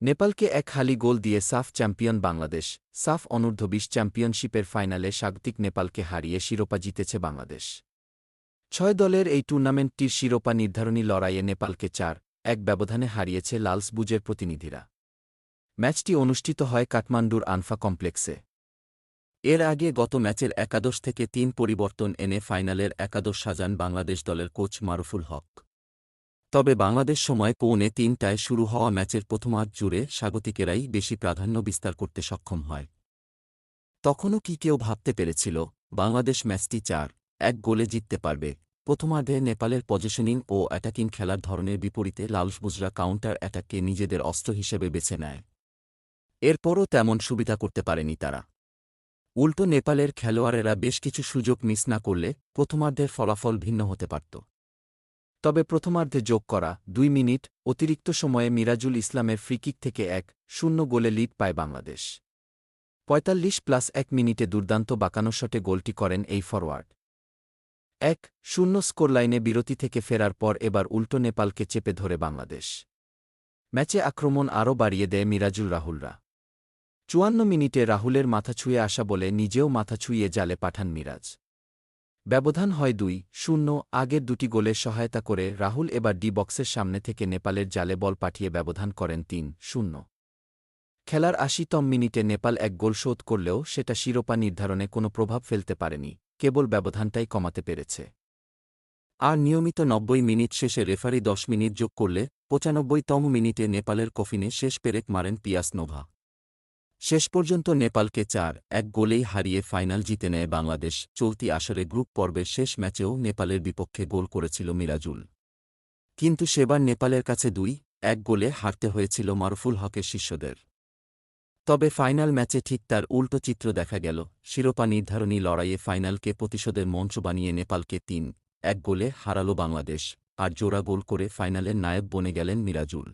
নেপালকে এক হালি গোল দিয়ে সাফ চ্যাম্পিয়ন বাংলাদেশ, সাফ অনূর্ধ্ব বিশ চ্যাম্পিয়নশিপের ফাইনালে স্বাগতিক নেপালকে হারিয়ে শিরোপা জিতেছে বাংলাদেশ। ছয় দলের এই টুর্নামেন্টটির শিরোপা নির্ধারণী লড়াইয়ে নেপালকে চার এক ব্যবধানে হারিয়েছে লালসবুজের প্রতিনিধিরা। ম্যাচটি অনুষ্ঠিত হয় কাঠমান্ডুর আনফা কমপ্লেক্সে। এর আগে গত ম্যাচের একাদশ থেকে তিন পরিবর্তন এনে ফাইনালের একাদশ সাজান বাংলাদেশ দলের কোচ মারুফুল হক। তবে বাংলাদেশ সময় পৌনে তিনটায় শুরু হওয়া ম্যাচের প্রথমার্ধ জুড়ে স্বাগতিকেরাই বেশি প্রাধান্য বিস্তার করতে সক্ষম হয়। তখনও কি কেউ ভাবতে পেরেছিল, বাংলাদেশ ম্যাচটি চার, এক গোলে জিততে পারবে। প্রথমার্ধে নেপালের পজিশনিং ও অ্যাটাকিং খেলার ধরনের বিপরীতে লালসবুজরা কাউন্টার অ্যাটাককে নিজেদের অস্ত্র হিসেবে বেছে নেয়। এরপরও তেমন সুবিধা করতে পারেনি তারা। উল্টো নেপালের খেলোয়াড়েরা বেশ কিছু সুযোগ মিস না করলে প্রথমার্ধের ফলাফল ভিন্ন হতে পারত। তবে প্রথমার্ধে যোগ করা দুই মিনিট, অতিরিক্ত সময়ে মিরাজুল ইসলামের ফ্রিকিক থেকে এক, শূন্য গোলে লিড পায় বাংলাদেশ। পঁয়তাল্লিশ প্লাস এক মিনিটে দুর্দান্ত বাঁকানো শটে গোলটি করেন এই ফরওয়ার্ড এক, শূন্য স্কোরলাইনে বিরতি থেকে ফেরার পর এবার উল্টো নেপালকে চেপে ধরে বাংলাদেশ। ম্যাচে আক্রমণ আরও বাড়িয়ে দেয় মিরাজুল রাহুলরা। চুয়ান্ন মিনিটে রাহুলের মাথা ছুঁয়ে আসা বলে নিজেও মাথা ছুঁয়ে জালে পাঠান মিরাজ। ব্যবধান হয় দুই, শূন্য, আগের দুটি গোলের সহায়তা করে রাহুল এবার ডি বক্সের সামনে থেকে নেপালের জালে বল পাঠিয়ে ব্যবধান করেন তিন, শূন্য। খেলার আশিতম মিনিটে নেপাল এক গোল শোধ করলেও সেটা শিরোপা নির্ধারণে কোনো প্রভাব ফেলতে পারেনি, কেবল ব্যবধানটাই কমাতে পেরেছে। আর নিয়মিত নব্বই মিনিট শেষে রেফারি দশ মিনিট যোগ করলে পঁচানব্বইতম মিনিটে নেপালের কফিনে শেষ পেরেক মারেন পিয়াস নোভা। শেষ পর্যন্ত নেপালকে চার এক গোলেই হারিয়ে ফাইনাল জিতে নেয় বাংলাদেশ। চলতি আসরে গ্রুপ পর্বের শেষ ম্যাচেও নেপালের বিপক্ষে গোল করেছিল মিরাজুল। কিন্তু সেবার নেপালের কাছে দুই, এক গোলে হারতে হয়েছিল মারুফুল হকের শিষ্যদের। তবে ফাইনাল ম্যাচে ঠিক তার উল্টো চিত্র দেখা গেল। শিরোপা নির্ধারণী লড়াইয়ে ফাইনালকে প্রতিশোধের মঞ্চ বানিয়ে নেপালকে তিন, এক গোলে হারালো বাংলাদেশ। আর জোড়া গোল করে ফাইনালের নায়ক বনে গেলেন মিরাজুল।